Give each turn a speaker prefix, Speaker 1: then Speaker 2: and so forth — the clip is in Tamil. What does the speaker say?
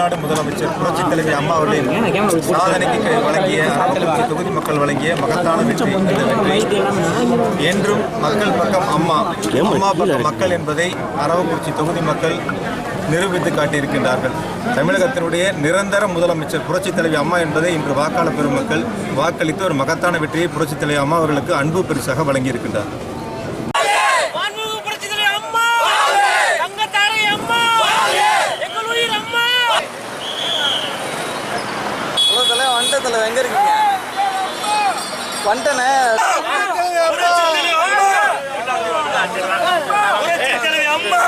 Speaker 1: முதலமைச்சர் புரட்சித் தலைவி அம்மா அவர்களின் சாதனைக்கு வழங்கிய அரவக்குறிச்சி தொகுதி மக்கள் வழங்கிய மகத்தான வெற்றி இந்த வெற்றி. என்றும் மக்கள் பக்கம் அம்மா அம்மா பக்கம் மக்கள் என்பதை அரவக்குறிச்சி தொகுதி மக்கள் நிரூபித்து காட்டியிருக்கின்றார்கள். தமிழகத்தினுடைய நிரந்தர முதலமைச்சர் புரட்சித் தலைவி அம்மா என்பதை இன்று வாக்காளர் பெருமக்கள் வாக்களித்து ஒரு மகத்தான வெற்றியை புரட்சித் தலைவி அம்மா அவர்களுக்கு அன்பு பரிசாக வழங்கியிருக்கின்றார்
Speaker 2: மாண்புமிகு புரட்சித் தலைவி அம்மா தங்கத்தாரை அம்மா எங்கள் உயிர் அம்மா
Speaker 3: ஹலோ தலை வந்துட்டேன் தலை எங்க இருக்கீங்க வந்துட்டேனே
Speaker 2: அம்மா